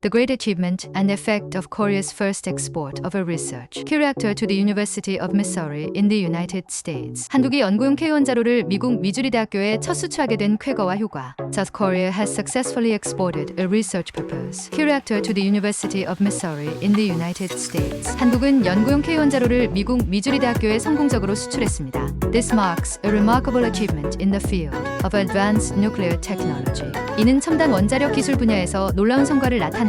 the great achievement and effect of Korea's first export of a research K-reactor to the University of Missouri in the United States. 한국이 연구용 K 원자로를 미국 미주리 대학교에 첫 수출하게 된 쾌거와 효과. South Korea has successfully exported a research purpose K-reactor to the University of Missouri in the United States. 한국은 연구용 K 원자로를 미국 미주리 대학교에 성공적으로 수출했습니다. This marks a remarkable achievement in the field of advanced nuclear technology. 이는 첨단 원자력 기술 분야에서 놀라운 성과를 나타냅니다.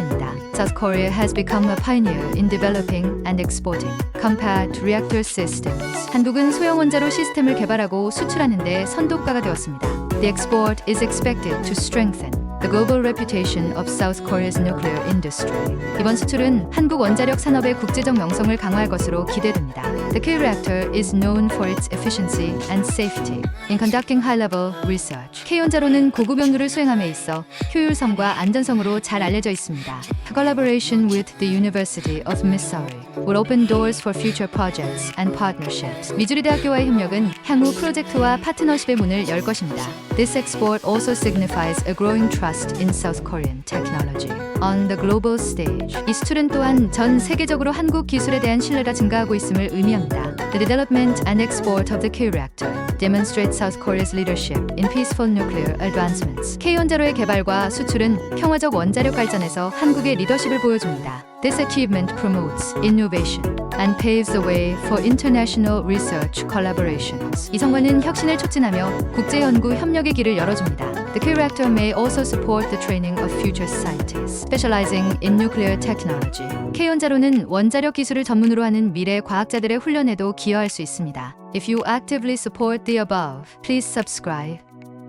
South Korea has become a pioneer in developing and exporting compact reactor systems. 한국은 소형 원자로 시스템을 개발하고 수출하는 데 선도가가 되었습니다. The export is expected to strengthen the global reputation of South Korea's nuclear industry. 이번 수출은 한국 원자력 산업의 국제적 명성을 강화할 것으로 기대됩니다. The K-reactor is known for its efficiency and safety in conducting high-level research. K-원자로는 고급 연구를 수행함에 있어 효율성과 안전성으로 잘 알려져 있습니다. Collaboration with the University of Missouri will open doors for future projects and partnerships. 미주리 대학교와의 협력은 향후 프로젝트와 파트너십의 문을 열 것입니다. This export also signifies a growing trust in South Korean technology on the global stage. 이 수출은 또한 전 세계적으로 한국 기술에 대한 신뢰가 증가하고 있음을 의미합니다. The development and export of the K-reactor demonstrates South Korea's leadership in peaceful nuclear advancements. K-원자로의 개발과 수출은 평화적 원자력 발전에서 한국의 리더십을 보여줍니다. This achievement promotes innovation and paves the way for international research collaborations. 이 성과는 혁신을 촉진하며 국제 연구 협력의 길을 열어줍니다. The K-reactor may also support the training of future scientists specializing in nuclear technology. K-원자로는 원자력 기술을 전문으로 하는 미래 과학자들의 훈련에도 기여할 수 있습니다. If you actively support the above, please subscribe,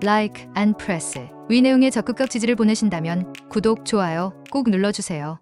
like, and press it. 위 내용에 적극적 지지를 보내신다면 구독, 좋아요 꼭 눌러주세요.